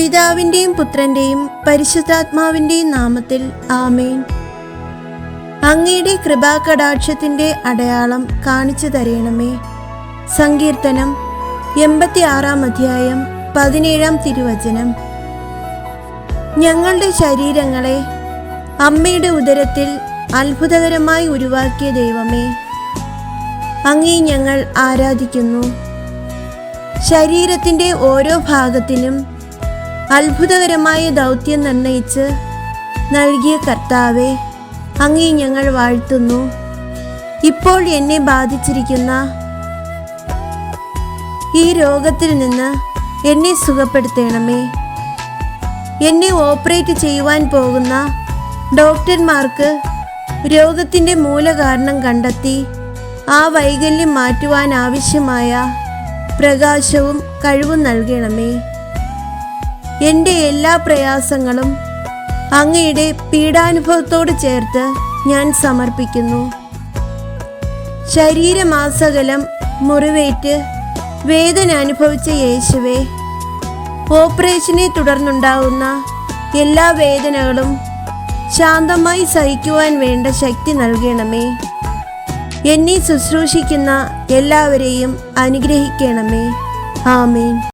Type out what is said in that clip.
പിതാവിന്റെയും പുത്രന്റെയും പരിശുദ്ധാത്മാവിന്റെയും നാമത്തിൽ ആമേൻ. അങ്ങയുടെ കൃപാകടാക്ഷത്തിന്റെ അടയാളം കാണിച്ചു തരയണമേ സങ്കീർത്തനം എൺപത്തി ആറാം അധ്യായം പതിനേഴാം തിരുവചനം. ഞങ്ങളുടെ ശരീരങ്ങളെ അമ്മയുടെ ഉദരത്തിൽ അത്ഭുതകരമായി ഉരുവാക്കിയ ദൈവമേ അങ്ങേ ഞങ്ങൾ ആരാധിക്കുന്നു. ശരീരത്തിന്റെ ഓരോ ഭാഗത്തിനും അത്ഭുതകരമായ ദൗത്യം നിർണയിച്ച് നൽകിയ കർത്താവെ അങ്ങേ ഞങ്ങൾ വാഴ്ത്തുന്നു. ഇപ്പോൾ എന്നെ ബാധിച്ചിരിക്കുന്ന ഈ രോഗത്തിൽ നിന്ന് എന്നെ സുഖപ്പെടുത്തണമേ. എന്നെ ഓപ്പറേറ്റ് ചെയ്യുവാൻ പോകുന്ന ഡോക്ടർമാർക്ക് രോഗത്തിന്റെ മൂലകാരണം കണ്ടെത്തി ആ വൈകല്യം മാറ്റുവാൻ ആവശ്യമായ പ്രകാശവും കഴിവും നൽകണമേ. എന്റെ എല്ലാ പ്രയാസങ്ങളും അങ്ങയുടെ പീഡാനുഭവത്തോട് ചേർത്ത് ഞാൻ സമർപ്പിക്കുന്നു. ശരീരമാസകലം മുറിവേറ്റ് വേദന അനുഭവിച്ച യേശുവെ ഓപ്പറേഷനെ തുടർന്നുണ്ടാവുന്ന എല്ലാ വേദനകളും ശാന്തമായി സഹിക്കുവാൻ വേണ്ട ശക്തി നൽകണമേ. എന്നെ ശുശ്രൂഷിക്കുന്ന എല്ലാവരെയും അനുഗ്രഹിക്കണമേ. ആമേൻ.